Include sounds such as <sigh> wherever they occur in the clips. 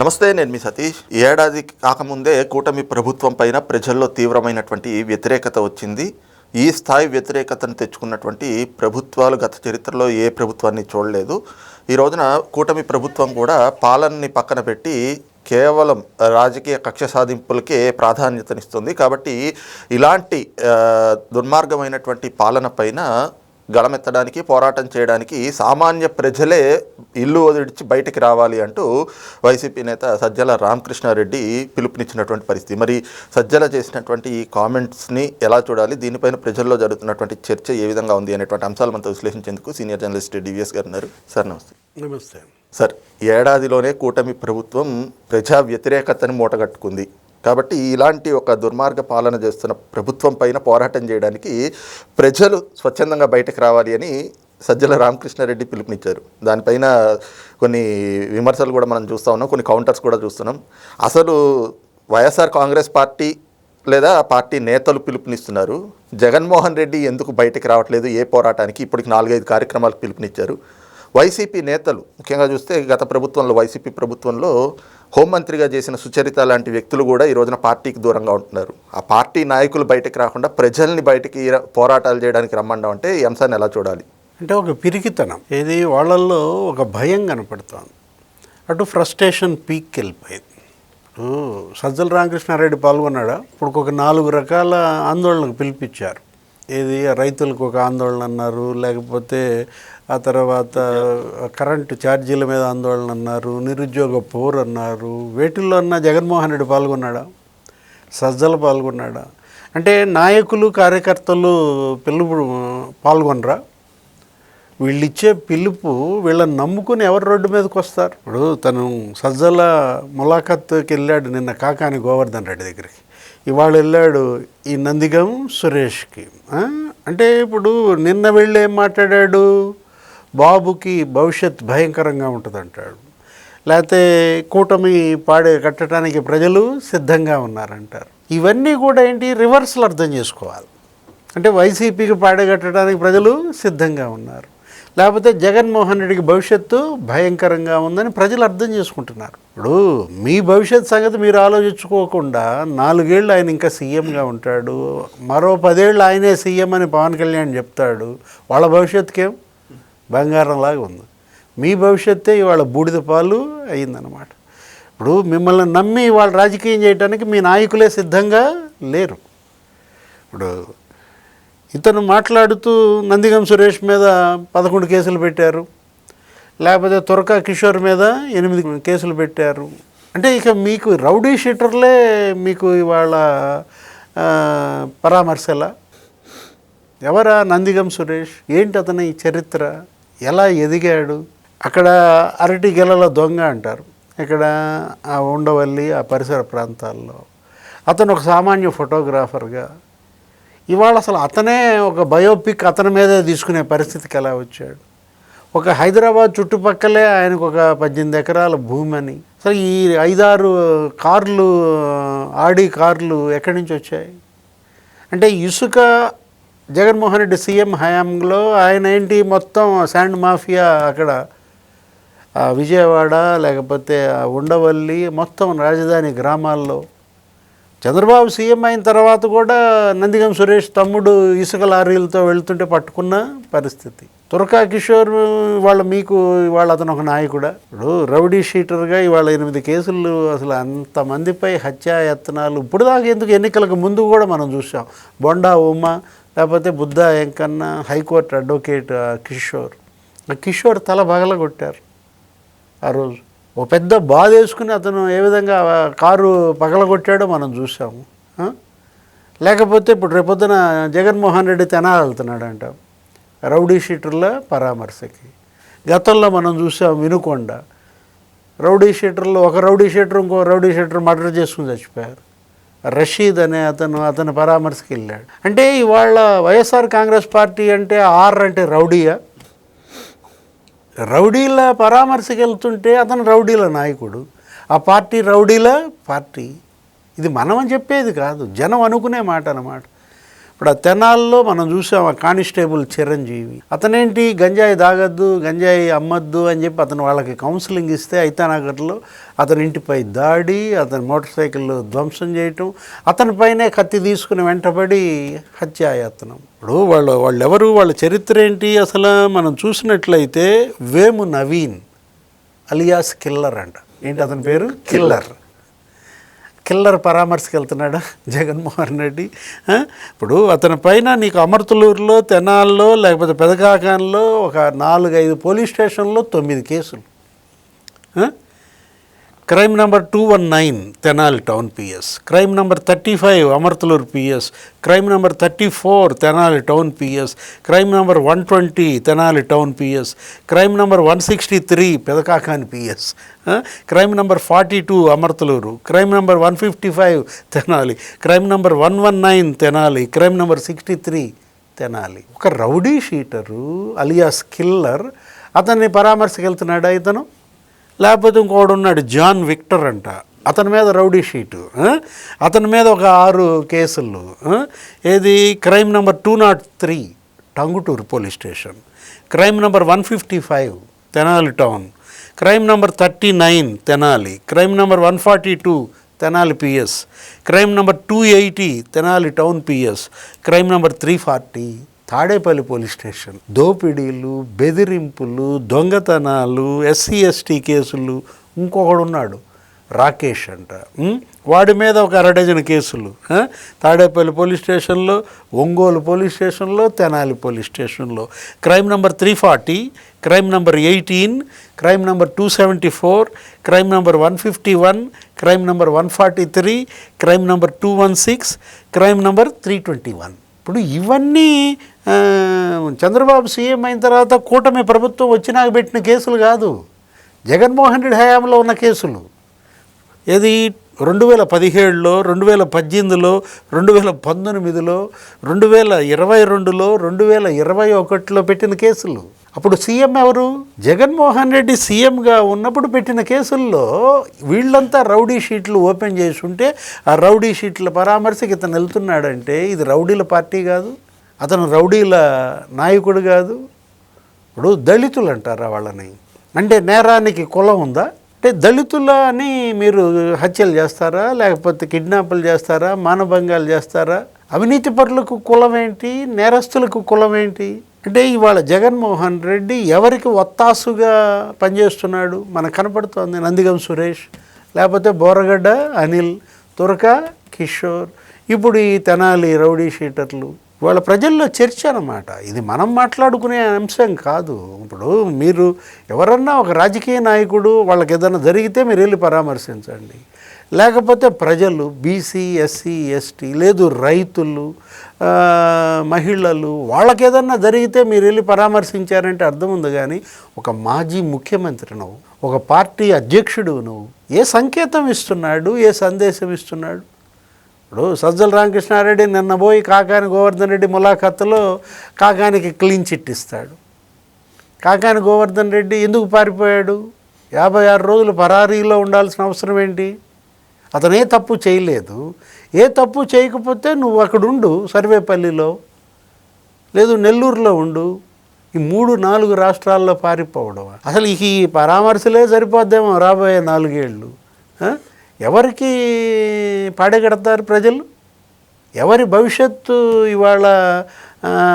నమస్తే నేను మీ సతీష్. ఏడాది కాకముందే కూటమి ప్రభుత్వం పైన ప్రజల్లో తీవ్రమైనటువంటి వ్యతిరేకత వచ్చింది. ఈ స్థాయి వ్యతిరేకతను తెచ్చుకున్నటువంటి ప్రభుత్వాలు గత చరిత్రలో ఏ ప్రభుత్వాన్ని చూడలేదు. ఈ రోజున కూటమి ప్రభుత్వం కూడా పాలనని పక్కన పెట్టి కేవలం రాజకీయ కక్ష సాధింపులకే ప్రాధాన్యతనిస్తుంది. కాబట్టి ఇలాంటి దుర్మార్గమైనటువంటి పాలన పైన గళమెత్తడానికి పోరాటం చేయడానికి సామాన్య ప్రజలే ఇల్లు వదిలిచి బయటికి రావాలి అంటూ వైసీపీ నేత సజ్జల రామకృష్ణారెడ్డి పిలుపునిచ్చినటువంటి పరిస్థితి. మరి సజ్జల చేసినటువంటి ఈ కామెంట్స్ని ఎలా చూడాలి? దీనిపైన ప్రజల్లో జరుగుతున్నటువంటి చర్చ ఏ విధంగా ఉంది అనేటువంటి అంశాలు మనతో విశ్లేషించేందుకు సీనియర్ జర్నలిస్ట్ డివిఎస్ గారు ఉన్నారు. సార్ నమస్తే. నమస్తే. సార్ ఏడాదిలోనే కూటమి ప్రభుత్వం ప్రజా వ్యతిరేకతను మూటగట్టుకుంది. కాబట్టి ఇలాంటి ఒక దుర్మార్గ పాలన చేస్తున్న ప్రభుత్వం పైన పోరాటం చేయడానికి ప్రజలు స్వచ్ఛందంగా బయటకు రావాలి అని సజ్జల రామకృష్ణారెడ్డి పిలుపునిచ్చారు. దానిపైన కొన్ని విమర్శలు కూడా మనం చూస్తూ ఉన్నాం కొన్ని కౌంటర్స్ కూడా చూస్తున్నాం. అసలు వైఎస్ఆర్ కాంగ్రెస్ పార్టీ లేదా పార్టీ నేతలు పిలుపునిస్తున్నారు. జగన్మోహన్ రెడ్డి ఎందుకు బయటకు రావట్లేదు? ఏ పోరాటానికి? ఇప్పటికి నాలుగైదు కార్యక్రమాలకు పిలుపునిచ్చారు. వైసీపీ నేతలు ముఖ్యంగా చూస్తే గత ప్రభుత్వంలో వైసీపీ ప్రభుత్వంలో హోంమంత్రిగా చేసిన సుచరిత లాంటి వ్యక్తులు కూడా ఈ రోజున పార్టీకి దూరంగా ఉంటున్నారు. ఆ పార్టీ నాయకులు బయటకు రాకుండా ప్రజల్ని బయటికి పోరాటాలు చేయడానికి రమ్మండం అంటే ఈ అంశాన్ని ఎలా చూడాలి? అంటే ఒక పిరికితనం. ఏది వాళ్ళల్లో ఒక భయం కనపడుతోంది. అటు ఫ్రస్ట్రేషన్ పీక్ వెళ్ళిపోయింది. ఇప్పుడు సజ్జల రామకృష్ణారెడ్డి పాల్గొన్నాడా? ఇప్పుడు ఒక నాలుగు రకాల ఆందోళనకు పిలిపించారు. ఏది రైతులకు ఒక ఆందోళన అన్నారు లేకపోతే ఆ తర్వాత కరెంటు ఛార్జీల మీద ఆందోళన అన్నారు నిరుద్యోగ పోరు అన్నారు. వేటిల్లో అన్న జగన్మోహన్ రెడ్డి పాల్గొన్నాడా? సజ్జలు పాల్గొన్నాడా? అంటే నాయకులు కార్యకర్తలు పిలుపు పాల్గొనరా? వీళ్ళు ఇచ్చే పిలుపు వీళ్ళని నమ్ముకుని ఎవరు రోడ్డు మీదకి వస్తారు? ఇప్పుడు తను సజ్జల ములాఖత్కి వెళ్ళాడు నిన్న కాకాని గోవర్ధన్ రెడ్డి దగ్గరికి. ఇవాళ వెళ్ళాడు ఈ నందిగం సురేష్కి. అంటే ఇప్పుడు నిన్న వెళ్ళి ఏం మాట్లాడాడు? బాబుకి భవిష్యత్ భయంకరంగా ఉంటుంది అంటాడు లేకపోతే కూటమి పాడే కట్టడానికి ప్రజలు సిద్ధంగా ఉన్నారంటారు. ఇవన్నీ కూడా ఏంటి? రివర్సల్ అర్థం చేసుకోవాలి. అంటే వైసీపీకి పాడగట్టడానికి ప్రజలు సిద్ధంగా ఉన్నారు. లేకపోతే జగన్మోహన్ రెడ్డికి భవిష్యత్తు భయంకరంగా ఉందని ప్రజలు అర్థం చేసుకుంటున్నారు. ఇప్పుడు మీ భవిష్యత్ సంగతి మీరు ఆలోచించుకోకుండా నాలుగేళ్ళు ఆయన ఇంకా సీఎంగా ఉంటాడు. మరో పదేళ్ళు ఆయనే సీఎం అని పవన్ కళ్యాణ్ చెప్తాడు. వాళ్ళ భవిష్యత్తుకేం? బంగారంలాగా ఉంది. మీ భవిష్యత్తే ఇవాళ బూడిద పాలు అయిందనమాట ఇప్పుడు మిమ్మల్ని నమ్మి వాళ్ళు రాజకీయం చేయడానికి మీ నాయకులే సిద్ధంగా లేరు. ఇప్పుడు ఇతను మాట్లాడుతూ నందిగం సురేష్ మీద పదకొండు కేసులు పెట్టారు. లేకపోతే తురక కిషోర్ మీద ఎనిమిది కేసులు పెట్టారు. అంటే ఇక మీకు రౌడీ షీటర్లే మీకు ఇవాళ పరామర్శల? ఎవరా నందిగం సురేష్? ఏంటి అతని చరిత్ర? ఎలా ఎదిగాడు? అక్కడ అరటి గెలల దొంగ అంటారు. ఇక్కడ ఆ ఉండవల్లి ఆ పరిసర ప్రాంతాల్లో. అతను ఒక సామాన్య ఫోటోగ్రాఫర్గా. ఇవాళ అసలు అతనే ఒక బయోపిక్ అతని మీదే తీసుకునే పరిస్థితికి ఎలా వచ్చాడు? ఒక హైదరాబాద్ చుట్టుపక్కలే ఆయనకు ఒక పద్దెనిమిది ఎకరాల భూమి అని అసలు ఈ ఐదారు కార్లు ఆడి కార్లు ఎక్కడి నుంచి వచ్చాయి? అంటే ఇసుక జగన్మోహన్ రెడ్డి సీఎం హయాంలో ఆయన ఏంటి మొత్తం శాండ్ మాఫియా అక్కడ? ఆ విజయవాడ లేకపోతే ఉండవల్లి మొత్తం రాజధాని గ్రామాల్లో చంద్రబాబు సీఎం అయిన తర్వాత కూడా నందిగం సురేష్ తమ్ముడు ఇసుక లారీలతో వెళ్తుంటే పట్టుకున్న పరిస్థితి. తురకా కిషోర్ వాళ్ళ మీకు ఇవాళ అతను ఒక నాయకుడా? ఇప్పుడు రౌడీ షీటర్గా ఇవాళ ఎనిమిది కేసులు అసలు అంతమందిపై హత్యాయత్నాలు ఇప్పుడు దాకా ఎందుకు ఎన్నికలకు ముందు కూడా మనం చూసాం. బొండా ఉమా లేకపోతే Buddha Venkanna high court advocate Kishore. Kishore తల బగలగొట్టారు ఆ రోజు. ఓ పెద్ద బాధ వేసుకుని అతను ఏ విధంగా కారు పగలగొట్టాడో మనం చూసాము లేకపోతే ఇప్పుడు రేపొద్దున జగన్మోహన్ రెడ్డి తెనాలి వెళ్తున్నాడంట రౌడీ షీటర్ల పరామర్శకి. గతంలో మనం చూసాం వినుకొండ. రౌడీ షీటర్లో ఒక రౌడీ షీటర్ ఇంకో రౌడీ షీటర్ మర్డర్ చేసుకుని చచ్చిపోయారు. రషీద్ అనే అతను అతని పరామర్శకి వెళ్ళాడు. అంటే ఇవాళ వైఎస్ఆర్ కాంగ్రెస్ పార్టీ అంటే ఆర్ అంటే రౌడీయా? రౌడీల పరామర్శకు వెళ్తుంటే అతను రౌడీల నాయకుడు. ఆ పార్టీ రౌడీల పార్టీ. ఇది మనం అని చెప్పేది కాదు. జనం అనుకునే మాట అన్నమాట. ఇప్పుడు ఆ తెనాల్లో మనం చూసాం ఆ కానిస్టేబుల్ చిరంజీవి. అతనేంటి? గంజాయి తాగద్దు గంజాయి అమ్మద్దు అని చెప్పి అతను వాళ్ళకి కౌన్సిలింగ్ ఇస్తే ఐతానగర్లో అతని ఇంటిపై దాడి అతని మోటార్ సైకిల్ ధ్వంసం చేయటం అతనిపైనే కత్తి తీసుకుని వెంటబడి హత్యాయత్నం ఇప్పుడు వాళ్ళు వాళ్ళు ఎవరు వాళ్ళ చరిత్ర ఏంటి? అసలు మనం చూసినట్లయితే వేము నవీన్ అలియాస్ కిల్లర్ అంట. ఏంటి అతని పేరు? కిల్లర్. కిల్లర్ పరామర్శకు వెళ్తున్నాడా <laughs> జగన్మోహన్ రెడ్డి? ఇప్పుడు అతని పైన నీకు అమర్తలూరులో తెనాల్లో లేకపోతే పెదకాకాన్లో ఒక నాలుగైదు పోలీస్ స్టేషన్లో తొమ్మిది కేసులు. Crime number two one nine Tenali town PS crime number thirty five Amarthaluru PS crime number thirty four Tenali town PS crime number one twenty Tenali town PS crime number one sixty three Pedakakani PS crime number forty two Amarthaluru crime number one fifty five Tenali crime number one one nine Tenali crime number sixty three Tenali ఒక rowdy sheeter alias killer. అతన్ని పరామర్శకు వెళ్తున్నాడా ఇతను? లేకపోతే ఇంకోడు ఉన్నాడు John Victor అంట. అతని మీద rowdy sheet అతని మీద ఒక ఆరు కేసులు ఏది? Crime number two nought three Tangutur police station. Crime number one fifty five Tenali town. Crime number thirty nine Tenali. Crime number one forty two Tenali PS. Crime number two eighty Tenali town PS. Crime number three forty Tadepalli police station. దోపిడీలు బెదిరింపులు దొంగతనాలు SC ST కేసులు ఇంకొకడు ఉన్నాడు రాకేష్ అంట. వాడి మీద ఒక అరడజన్ కేసులు. తాడేపల్లి పోలీస్ స్టేషన్లో ఒంగోలు పోలీస్ స్టేషన్లో తెనాలి పోలీస్ స్టేషన్లో. Crime number three forty crime number eighteen crime number two seventy four crime number one fifty one crime number one forty three crime number two one six crime number three twenty one ఇప్పుడు ఇవన్నీ Chandrababu CM అయిన తర్వాత కూటమి ప్రభుత్వం వచ్చినాక పెట్టిన కేసులు కాదు. జగన్మోహన్ రెడ్డి హయాంలో ఉన్న కేసులు. ఏది? రెండు వేల పదిహేడులో రెండు వేల పద్దెనిమిదిలో రెండు వేల పంతొమ్మిదిలో రెండు వేల ఇరవై రెండులో రెండు వేల ఇరవై ఒకటిలో పెట్టిన కేసులు. అప్పుడు సీఎం ఎవరు? జగన్మోహన్ రెడ్డి సీఎంగా ఉన్నప్పుడు పెట్టిన కేసుల్లో వీళ్ళంతా రౌడీ షీట్లు ఓపెన్ చేసి ఉంటే ఆ రౌడీ షీట్ల పరామర్శకి ఇతను వెళ్తున్నాడంటే ఇది రౌడీల పార్టీ కాదు అతను రౌడీల నాయకుడు కాదు. ఇప్పుడు దళితులు అంటారా వాళ్ళని? అంటే నేరానికి కులం ఉందా? అంటే దళితులని మీరు హత్యలు చేస్తారా లేకపోతే కిడ్నాపులు చేస్తారా మానభంగాలు చేస్తారా? అవినీతి పరులకు కులం ఏంటి? నేరస్తులకు కులం ఏంటి? అంటే ఇవాళ జగన్మోహన్ రెడ్డి ఎవరికి ఒత్తాసుగా పనిచేస్తున్నాడు? మనకు కనపడుతోంది నందిగం సురేష్ లేకపోతే బోరగడ్డ అనిల్ తురక కిషోర్. ఇప్పుడు ఈ తెనాలి రౌడీ షీటర్లు వాళ్ళ ప్రజల్లో చర్చ అన్నమాట. ఇది మనం మాట్లాడుకునే అంశం కాదు. ఇప్పుడు మీరు ఎవరన్నా ఒక రాజకీయ నాయకుడు వాళ్ళకి ఏదైనా జరిగితే మీరు వెళ్ళి పరామర్శించండి. లేకపోతే ప్రజలు బీసీ ఎస్సీ ఎస్టీ లేదు రైతులు మహిళలు వాళ్ళకి ఏదన్నా జరిగితే మీరు వెళ్ళి పరామర్శించారంటే అర్థం ఉంది కానీ ఒక మాజీ ముఖ్యమంత్రి నువ్వు ఒక పార్టీ అధ్యక్షుడు నువ్వు ఏ సంకేతం ఇస్తున్నాడు ఏ సందేశం ఇస్తున్నాడు? ఇప్పుడు సజ్జల రామకృష్ణారెడ్డి నిన్న పోయి కాకాని గోవర్ధన్ రెడ్డి ములాఖత్తులో కాకానికి క్లీన్ చిట్ ఇస్తాడు. కాకాని గోవర్ధన్ రెడ్డి ఎందుకు పారిపోయాడు? యాభై ఆరు రోజులు పరారీలో ఉండాల్సిన అవసరం ఏంటి? అతను ఏ తప్పు చేయలేదు. ఏ తప్పు చేయకపోతే నువ్వు అక్కడ ఉండు సర్వేపల్లిలో. లేదు నెల్లూరులో ఉండు. ఈ మూడు నాలుగు రాష్ట్రాల్లో పారిపోవడం అసలు ఈ పరామర్శలే సరిపోద్దేమో రాబోయే నాలుగేళ్ళు. ఎవరికి పాడగడతారు ప్రజలు? ఎవరి భవిష్యత్తు ఇవాళ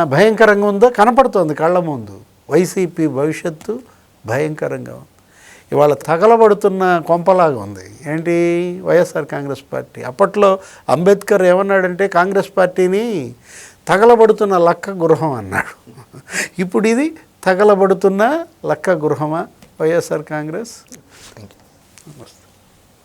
భయంకరంగా ఉందో కనపడుతోంది కళ్ళ ముందు. వైసీపీ భవిష్యత్తు భయంకరంగా ఉంది. ఇవాళ తగలబడుతున్న కొంపలాగా ఉంది. ఏంటి? YSR Congress party. అప్పట్లో అంబేద్కర్ ఏమన్నాడంటే కాంగ్రెస్ పార్టీని తగలబడుతున్న లక్క గృహం అన్నాడు. ఇప్పుడు ఇది తగలబడుతున్న లక్క గృహమా? YSR Congress? Thank you